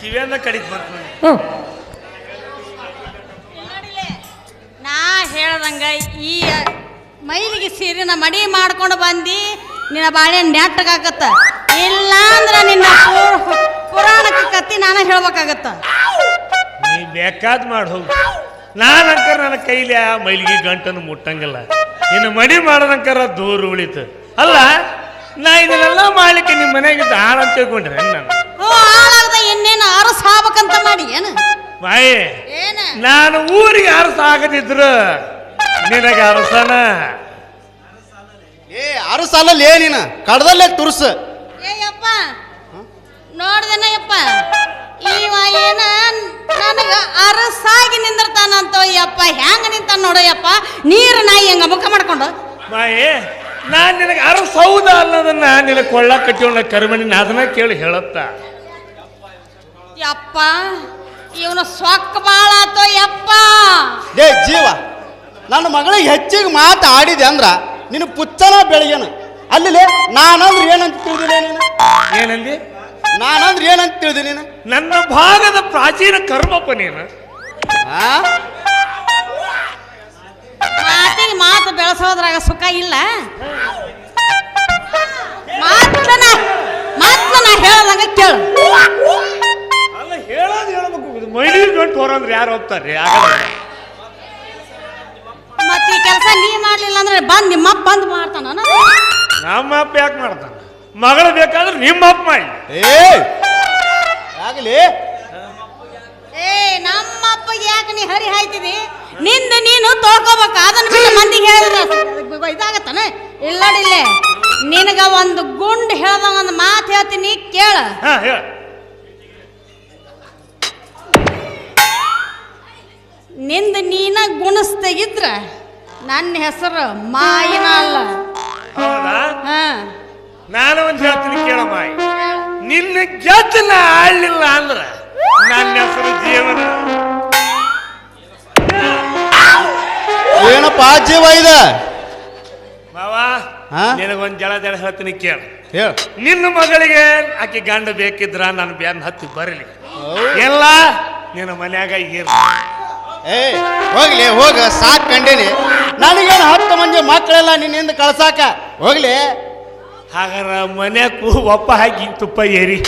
ಕಿವಿಯನ್ನ ಕಡಿತ್ ಬಂತ ನಾ ಹೇಳ್ದಂಗ ಈ ಮೈಲಿಗೆ ಸೀರೆನ ಮಡಿ ಮಾಡ್ಕೊಂಡು ಬಂದು ನಿನ್ನ ಬಾಳೆ ನೆಟ್ಟಗಾಗತ್ತ ಇಲ್ಲ ಅಂದ್ರೆ ನಿನ್ನ ಪುರ- ಪುರಾಣಕ್ಕೆ ಕತ್ತಿ ನಾನು ಹೇಳ್ಬೇಕಾಗತ್ತ. ನೀ ಬೇಕಾದ್ ಮಾಡಿ ಹೋಗು. ನಾನಂಕರ ನನ್ನ ಕೈಲಿ ಆ ಮೈಲಿಗೆ ಗಂಟನ್ನು ಮುಟ್ಟಂಗಿಲ್ಲ. ಇನ್ನು ಮಡಿ ಮಾಡೋದಂಕರ ದೂರ ಉಳಿತು. ಅಲ್ಲ ನಾ ಇದನ್ನೆಲ್ಲ ಮಾಡ್ಲಿಕ್ಕೆ ನಿಮ್ಮ ಮನೆಗೆ ಆಳ ಅಂತ ತಿಳ್ಕೊಂಡ್ರೆ ನಾನು? ಓ ಹಾಳಾಗದ ಇನ್ನೇನು ಅರಸ ಹಾಬೇಕಂತ ಮಾಡಿ ಏನು? ಬಾಯಿ ಏನ? ನಾನು ಊರಿಗೆ ಅರಸ ಆಗದಿದ್ರು ನಿನಗೆ ಅರಸನ ಏ ಆರು ಸಾಲಲ್ಲಿ ಏನಿನ ಕಡದಲ್ಲೇ ತುರ್ಸ. ಏಯಪ್ಪ ನೋಡ್ದೇನ ಯಪ್ಪ. ಇವ ಏನ ನನಗ ಅರಸಾಗಿ ನಿಂದಿರ್ತಾನಂತ ಯಪ್ಪ. ಹೆಂಗ ನಿಂತಾನ ನೋಡಯ್ಯಪ್ಪ ನೀರು ನಾಯಿ ಹೆಂಗ ಮುಖ ಮಾಡ್ಕೊಂಡು. ಬಾಯಿ ನಾನು ನಿನಗೆ ಯಾರು ಸೌದ ಅನ್ನೋದನ್ನ ನಿನಗೆ ಕೊಳ್ಳ ಕಟ್ಟಿಕೊಂಡ ಕರ್ಮಣಿ ಅದನ್ನ ಕೇಳಿ ಹೇಳತ್ತ. ಯಪ್ಪ ಇವನು ಸ್ವಕ್ ಬಾಳ ಆತೋ ಯಪ್ಪ. ಏ ಜೀವ ನನ್ನ ಮಗಳಿಗೆ ಹೆಚ್ಚಿಗೆ ಮಾತು ಆಡಿದೆ ಅಂದ್ರ ನಿನ್ನ ಪುಚ್ಚನ ಬೆಳಗ್ಗೆನ ಅಲ್ಲಿ ನಾನಂದ್ರೆ ಏನಂತ ತಿಳಿದಿಲ್ಲ ನೀನು? ಏನಂದಿ? ನಾನಂದ್ರೆ ಏನಂತ ತಿಳಿದಿ ನೀನು? ನನ್ನ ಭಾಗದ ಪ್ರಾಚೀನ ಕರ್ಮಪ್ಪ ನೀನು ಆ? ಮಾತು ಬೆಳೆಸೋದ್ರಾಗ ಸುಖ ಇಲ್ಲ. ಮಾತನ ಮಾತ್ರ ನಾ ಹೇಳ್ದಂಗ ಕೇಳು. ಅಲ್ಲ ಹೇಳೋದು ಹೇಳ್ಬೇಕು. ಮೈಲಿಗೆ ಗಂಟು ಹೊರಂದ್ರೆ ಯಾರು ಹೋಗ್ತಾರೆ ಮತ್ತೆ ಈ ಕೆಲಸ ನೀ ಮಾಡ್ಲಿಲ್ಲ ಅಂದ್ರೆ ಬಂದ್ ನಿಮ್ಮಪ್ಪ ಬಂದ್ ಮಾಡ್ತಾನ ನಮ್ಮ ಅಪ್ಪ ಯಾಕೆ ಮಾಡ್ತಾನೆ? ಮಗಳು ಬೇಕಾದ್ರೆ ನಿಮ್ಮ ಅಪ್ಪ ಮಾಡಿ ಏ ಆಗಲಿ. ಏ ನಮ್ಮ ಅಪ್ಪಗೆ ಯಾಕೆ ನೀ ಹರಿ ಹಾಯ್ತಿದಿ? ನಿಂದ ನೀನು ತೊಳ್ಕೊಬೇಕು ಅದನ್ನ ಬಿಟ್ಟು ಮಂದಿಗೆ ಹೇಳಿದ್ರೆ ಇಲ್ಲ ಇಲ್ಲಡಿಲ್ಲೇ ನಿನಗ ಒಂದು ಗುಂಡ್ ಹೇಳ್ದ ಒಂದು ಮಾತು ಹೇಳ್ತೀನಿ ಕೇಳ. ನಿಂದ ನೀನ ಗುಣಸ್ತೆಗಿದ್ರ ನನ್ನ ಹೆಸರು ಮಾಯಿನ ಅಲ್ಲ ನಾನು ಒಂದು ಹೇಳ್ತೀನಿ ಕೇಳಮ್ಮ ನಿನ್ನ ಗೆದ್ದನ ಆಳ್ಲಿಲ್ಲ ಅಂದ್ರ ನನ್ನ ಹೆಸರು ಜೀವನ. ಏನಪ್ಪ ಜೀವ ಇದ ಮಾವ ಹಾ? ನಿನಗೊಂದು ಜಳ ಜಳ ಹೇಳ್ತೀನಿ ಕೇಳ. ಹೇಳ. ನಿನ್ನ ಮಗಳಿಗೆ ಆಕೆ ಗಂಡ ಬೇಕಿದ್ರ ನನ್ನ ಬ್ಯಾನ್ ಹತ್ತಿ ಬರಲಿ. ಎಲ್ಲ ನಿನ್ನ ಮನ್ಯಾಗ ಇರ್ಲಿ. ಏ ಹೋಗ್ಲಿ ಹೋಗ ಸಾಕ್ ಕಂಡೇನಿ. ನನಗೇನು ಹತ್ತು ಮಂದಿ ಮಕ್ಕಳೆಲ್ಲ ನಿನ್ನಿಂದ ಕಳ್ಸಾಕ? ಹೋಗ್ಲಿ. ಹಾಗಾರ ಮನ್ಯಾಗ ಒಪ್ಪ ಹಾಕಿ ತುಪ್ಪ ಏರಿ.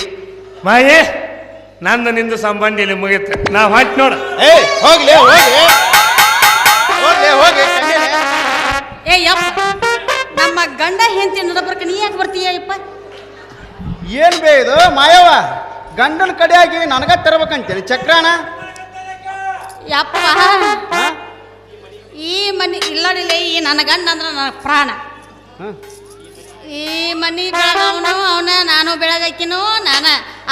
ಮಾಯೇ ನಂದು ನಿಂದು ಸಂಬಂಧ ಇಲ್ಲಿ ಮುಗಿತ ನಾ ಹಾಕಿ ನೋಡ. ಏ ಹೋಗ್ಲಿ ಹೋಗಿ ಹೋಗ್ಲಿ. ಹೋಗಿ. ಏ ಯಪ್ಪ. ನಮ್ಮ ಗಂಡ ಹೆಂಡತಿ ನಡಬರ್ಕ ನೀ ಯಾಕೆ ಬರ್ತೀಯ ಯಪ್ಪ? ಏನ್ ಬೇ ಇದು? ಮಾಯವ ಗಂಡನ ಕಡೆಯಾಗಿ ನನಗ ತರಬೇಕಂತೇಳಿ. ಚಕ್ರಾಣ. ಯಪ್ಪ. ಈ ಮನಿ ಇಲ್ಲಡಿಲ್ಲ ಈ ನನ್ನ ಗಂಡ ಅಂದ್ರೆ ನನ್ನ ಪ್ರಾಣ. ಈ ಮನಿ ಬೆಳಗವನು ಅವನ ನಾನು ಬೆಳಗಾಕಿನೂ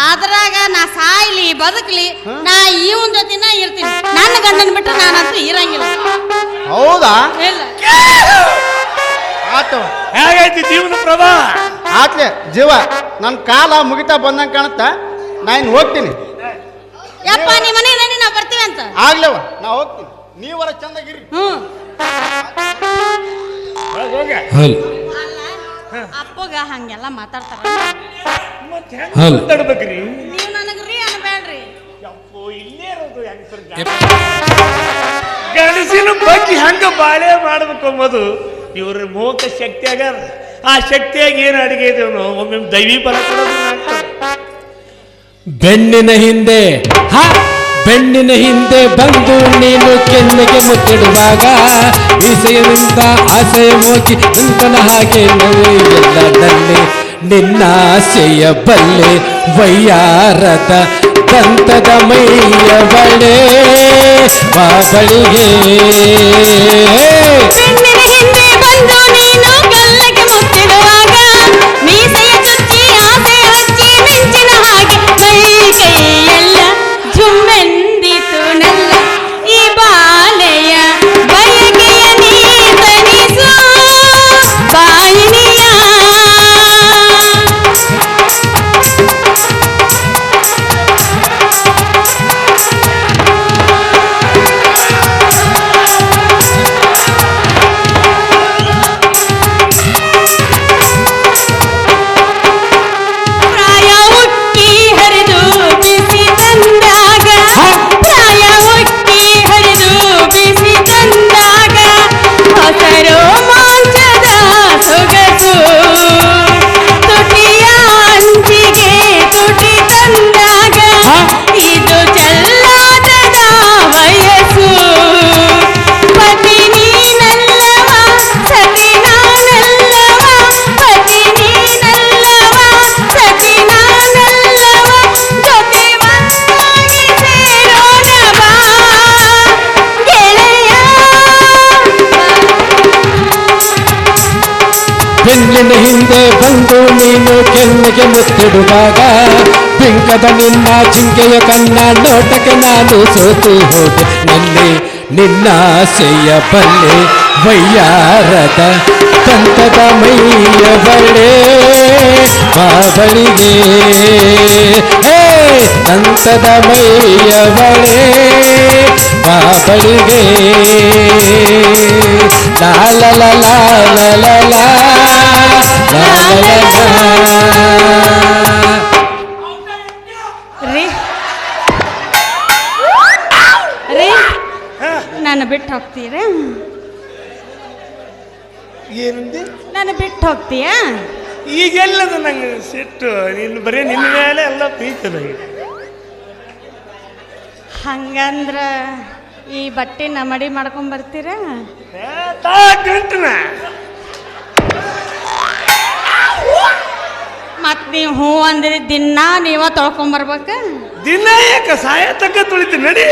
ಅದ್ರಾಗ ನಾ ಸಾಯ್ಲಿ ಬದುಕ್ಲಿ ನಾ ಈ ಒಂದು ದಿನ ಇರ್ತೀನಿ. ನನ್ನ ಗಂಡನ ಬಿಟ್ಟು ನಾನಂತೂ ಇರಂಗಿಲ್ಲ. ಹೌದಾ? ಇಲ್ಲ. ಆತು. ಹೇಗೈತಿ ಜೀವನ ಪ್ರಭಾ? ಆತ್ಲೆ ಜೀವ ನನ್ನ ಕಾಲ ಮುಗಿತಾ ಬಂದಂಗೆ ಕಾಣುತ್ತ? ನಾ ಇನ್ನು ಹೋಗ್ತೀನಿ. ಯಪ್ಪ ನಿಮ್ಮ ಮನೆ ನಡಿ ನಾ ಬರ್ತೀವಿ ಅಂತ? ಆಗ್ಲೇವ ನಾ ಹೋಗ್ತೀನಿ. ನೀವರ ಚಂದಾಗಿರಿ ಹ್ಞೂ ಅಲ್ಲ ಅಪ್ಪಗ ಹಂಗೆಲ್ಲ ಮಾತಾಡ್ತಾರ. ಮತ್ತೆ ಹೆಂಗ್ ಅನ್ಬೇಡ್ರಿ ಯಪ್ಪೋ, ಇಲ್ಲೇ ಇರೋದು ಹೆಂಗಸರ್ ಜಾಗ. ಗಂಡಸಿನ ಬಗ್ಗೆ ಹಂಗ ಬಾಳೆ ಮಾಡ್ಬೇಕು ಅಂಬೋದು ಇವ್ರ ಮೋಕ ಶಕ್ತಿ ಆಗ್ಯಾರ ಆ ಶಕ್ತಿಯಾಗಿ ಏನು ಅಡಿಗೆ ಇದೇವನು ಒಮ್ಮೆ ದೈವಿ ಬಲ ಕೊಡೋದು ಬೆನ್ನಿನ ಹಿಂದೆ ಹ ಬೆನ್ನಿನ ಹಿಂದೆ ಬಂದು ನೀನು ಕೆನ್ನೆಗೆ ಮುತ್ತಿಡುವಾಗ ಈಸೆಯಿಂದ ಆಸೆಯ ಹೋಗಿ ಅಂತನ ಹಾಗೆ ನೋವು ಎಲ್ಲದಲ್ಲಿ. ನಿನ್ನ ಆಸೆಯ ಬಲ್ಲೆ ವಯ್ಯಾರದ ದಂತದ ಮೈಯ ಬಳೆ ಬಾಬಳಿಗೆ ನಿನ್ನ ಹಿಂದೆ ಬಂದು ನೀನು ಕೆನ್ನೆಗೆ ಮುತ್ತಿಡುವಾಗ ಬಿಂಕದ ನಿನ್ನ ಚಿಂಕೆಯ ಕನ್ನ ನೋಟಕ್ಕೆ ನಾನು ಸೋತು ಹೋದೆ. ನಲ್ಲಿ ನಿನ್ನ ಆಸೆಯ ಬಲ್ಲೆ ವಯ್ಯಾರದ ಸಂತದ ಮೈಯ ಬಳ್ಳೆ ಬಾಬಳಿಗೆ ಹೇ ತಂತದ ಮೈಯ ಬಳೆ ಬಾಬಳಿಗೆ ಲಾಲ ಲಾಲ ಲಾಲ ನಾನು ಬಿಟ್ಟು ಹೋಗ್ತೀರಾ ಏನಂದಿ? ನಾನು ಬಿಟ್ಟು ಹೋಗ್ತೀಯಾ? ಈಗೆಲ್ಲದ ನಂಗೆ ಸಿಟ್ಟು. ನಿನ್ನ ಬರೀ ನಿನ್ನ ಮೇಲೆ ಎಲ್ಲ ಪ್ರೀತಿ ನನಗೆ ಹಂಗಂದ್ರ ಈ ಬಟ್ಟೆನ ಮಡಿ ಮಾಡ್ಕೊಂಡ್ ಬರ್ತೀರಾ? ಮತ್ ನೀವು ಹೂ ಅಂದ್ರೆ ದಿನ ನೀವ ತೊಳ್ಕೊಂಡ್ ಬರ್ಬೇಕ? ದಿನ ಯಾಕೆ ಸಾಯ ತಕ್ಕ ತುಳಿತೀನಿ ನಡಿ.